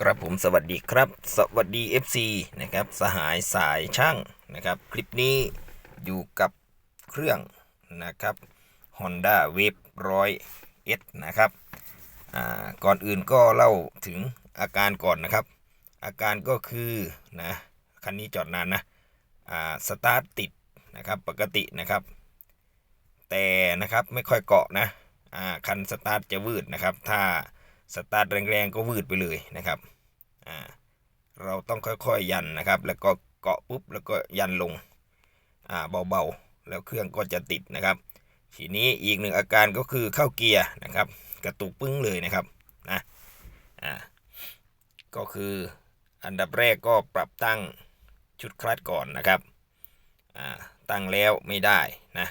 ครับผมสวัสดีครับ สวัสดี FC นะครับสหายสายช่างนะครับ คลิปนี้อยู่กับเครื่องนะครับ Honda Wave 100 S นะครับก่อนอื่นก็เล่าถึงอาการก่อนนะครับ อาการก็คือนะคันนี้จอดนานนะสตาร์ทติดนะครับปกตินะครับ แต่นะครับไม่ค่อยเกาะนะคันสตาร์ทจะวืดนะครับ ถ้า สตาร์ทแรงๆก็วืดไปเลยนะครับอ่าเราต้องค่อยๆยันนะครับ แล้วก็เกาะปุ๊บแล้วก็ยันลงอ่าเบาๆ แล้วเครื่องก็จะติดนะครับ ทีนี้อีกหนึ่งอาการก็คือเข้าเกียร์นะครับ กระตุกปึ้งเลยนะครับนะอ่าก็คืออันดับแรกก็ปรับตั้งชุดคลัตช์ก่อนนะครับอ่าตั้งแล้วไม่ได้นะ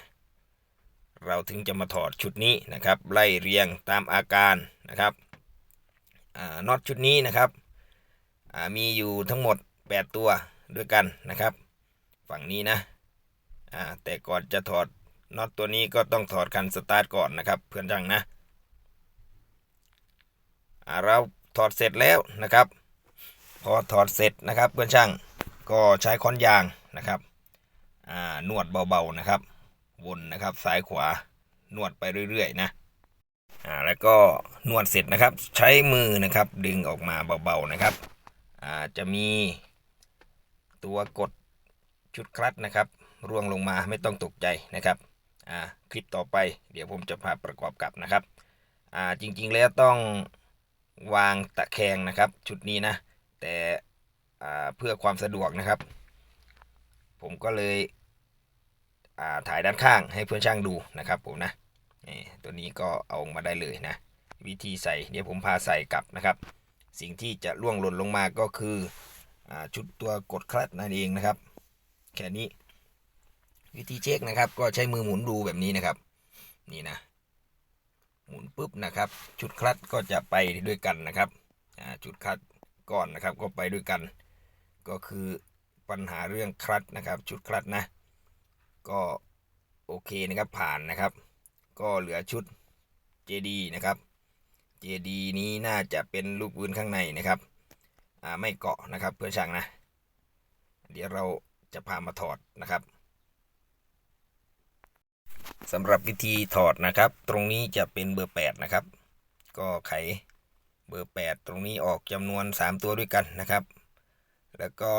เราถึงจะมาถอดชุดนี้นะครับ ไล่เรียงตามอาการนะครับ น็อตชุดนี้นะครับมีอยู่ทั้งหมด 8 ตัวด้วยกันนะครับ ฝั่งนี้นะแต่ก่อนจะถอดน็อตตัวนี้ก็ต้องถอดคันสตาร์ทก่อนนะครับ เพื่อนช่างนะเราถอดเสร็จแล้วนะครับ พอถอดเสร็จนะครับเพื่อนช่างก็ใช้ค้อนยางนะครับนวดเบาๆนะครับ วนนะครับซ้ายขวานวดไปเรื่อยๆนะ อ่าแล้วก็นวดเสร็จนะครับ ใช้มือนะครับดึงออกมาเบาๆนะครับอ่าจะมีตัวกดชุดคลัตช์นะครับ ร่วงลงมาไม่ต้องตกใจนะครับอ่าคลิปต่อไปเดี๋ยวผมจะพาประกอบกับนะครับอ่าจริงๆแล้วต้องวางตะแคงนะครับ ชุดนี้นะ แต่อ่าเพื่อความสะดวกนะครับ ผมก็เลยอ่าถ่ายด้านข้างให้เพื่อนช่างดูนะครับผมนะ นี่ตัวนี้ก็เอามาได้เลยนะ วิธีใส่เดี๋ยวผมพาใส่กลับนะครับ สิ่งที่จะล่วงหล่นลงมาก็คืออชุดตัวกดคลัตช์นั่นเองนะครับ แค่นี้ วิธีเช็คนะครับ ก็ใช้มือหมุนดูแบบนี้นะครับ นี่นะ หมุนปุ๊บนะครับ ชุดคลัตช์ก็จะไปด้วยกันนะครับชุดคลัตช์ก้อนนะครับก็ไปด้วยกัน ก็คือปัญหาเรื่องคลัตช์นะครับ ชุดคลัตช์นะ ก็โอเคนะครับผ่านนะครับ ก็เหลือชุด JD นะครับ JD นี้น่าจะเป็นลูกปืนข้างในนะครับอ่าไม่เกาะนะครับเพื่อนช่างนะ เดี๋ยวเราจะพามาถอดนะครับสำหรับวิธีถอดนะครับ ตรงนี้จะเป็นเบอร์ 8 นะครับ ก็ไขเบอร์ 8 ตรงนี้ออกจำนวน 3 ตัวด้วยกันนะครับ แล้วก็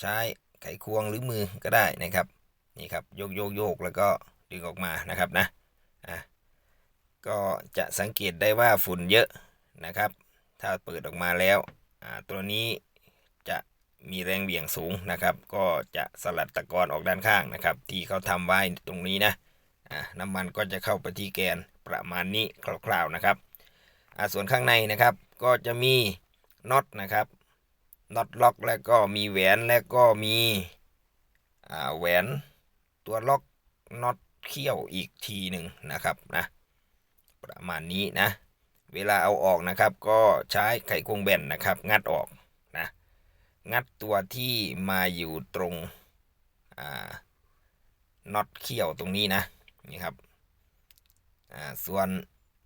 ใช้ไขควงหรือมือก็ได้นะครับ นี่ครับโยกโยกโยกแล้วก็ดึงออกมานะครับนะ อะก็จะสังเกตได้ว่าฝุ่นเยอะนะครับ ถ้าเปิดออกมาแล้วตัวนี้จะมีแรงเบี่ยงสูงนะครับ ก็จะสลัดตะกอนออกด้านข้างนะครับ ที่เขาทำไว้ตรงนี้นะน้ำมันก็จะเข้าไปที่แกนประมาณนี้คร่าวๆนะครับส่วนข้างในนะครับก็จะมีน็อตนะครับน็อตล็อกแล้วก็มีแหวนแล้วก็มีแหวนตัวล็อกน็อต เขี้ยวอีกทีหนึ่งนะครับนะประมาณนี้นะ เวลาเอาออกนะครับ ก็ใช้ไขควงแบนนะครับ งัดออกนะงัดตัวที่มาอยู่ตรงน็อตเขี้ยวตรงนี้นะนี่ครับอ่าส่วน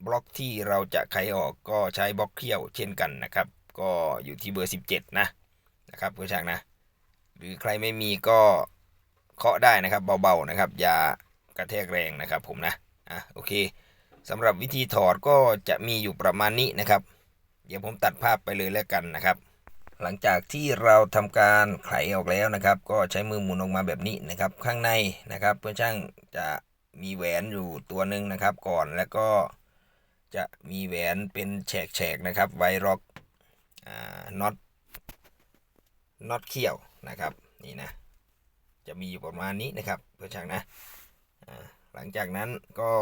บล็อกที่เราจะไขออกก็ใช้บล็อกเขี้ยวเช่นกันนะครับ ก็อยู่ที่เบอร์ 17 นะนะครับเพื่อนช่างนะ หรือใครไม่มีก็เคาะได้นะครับเบาๆนะครับ อย่า กระแทกแรงนะครับผมนะอะโอเคสำหรับวิธีถอดก็จะมีอยู่ประมาณนี้นะครับ เดี๋ยวผมตัดภาพไปเลยแล้วกันนะครับ หลังจากที่เราทำการไขออกแล้วนะครับ ก็ใช้มือหมุนออกมาแบบนี้นะครับ ข้างในนะครับเพื่อนช่างจะมีแหวนอยู่ตัวหนึ่งนะครับก่อนแล้วก็จะมีแหวนเป็นแฉกๆนะครับ ไว้ล็อกอ่าน็อตน็อตเขี้ยวนะครับนี่นะ จะมีอยู่ประมาณนี้นะครับเพื่อนช่างนะ หลังจากนั้นก็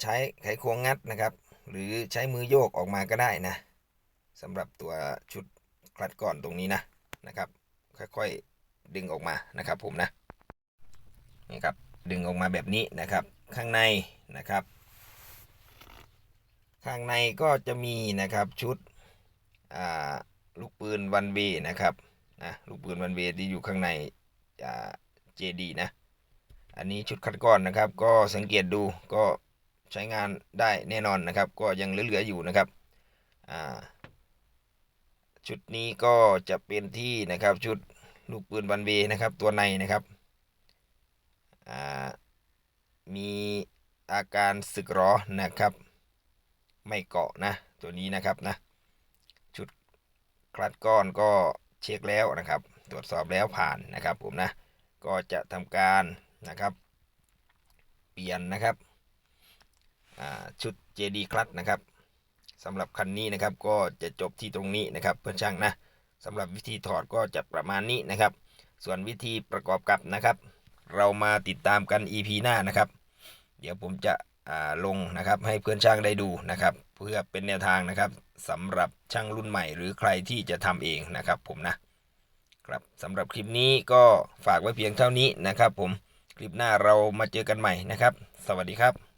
ใช้ไขควงงัดนะครับ หรือใช้มือโยกออกมาก็ได้นะสำหรับตัวชุดคลัดก่อนตรงนี้นะนะครับ ค่อยๆดึงออกมานะครับ ผมนะนี่ครับดึงออกมาแบบนี้นะครับ ข้างในนะครับ ข้างในก็จะมีนะครับชุดลูกปืนวันเวนะครับนะลูกปืนวันเวที่อยู่ข้างใน เจดีนะ อันนี้ชุดคัดก้อนนะครับ ก็สังเกตดูก็ใช้งานได้แน่นอนนะครับ ก็ยังเหลือๆอยู่นะครับชุดนี้ก็จะเป็นที่นะครับชุดลูกปืนวันเวนะครับ ตัวในนะครับมีอาการสึกหรอนะครับ ไม่เกาะนะตัวนี้นะครับนะชุดคลัดก้อนก็เช็คแล้วนะครับ ตรวจสอบแล้วผ่านนะครับผมนะ ก็จะทำการนะครับ เปลี่ยนนะครับชุด JD คลัดนะครับสำหรับคันนี้นะครับก็จะจบที่ตรงนี้นะครับเพื่อนช่างนะสำหรับวิธีถอดก็จะประมาณนี้นะครับ ส่วนวิธีประกอบกับนะครับ เรามาติดตามกัน EP หน้านะครับ เดี๋ยวผมจะลงนะครับให้เพื่อนช่างได้ดูนะครับ เพื่อเป็นแนวทางนะครับสำหรับช่างรุ่นใหม่ หรือใครที่จะทำเองนะครับผมนะ ครับสำหรับคลิปนี้ก็ฝากไว้เพียงเท่านี้นะครับผม คลิปหน้าเรามาเจอกันใหม่นะครับ สวัสดีครับ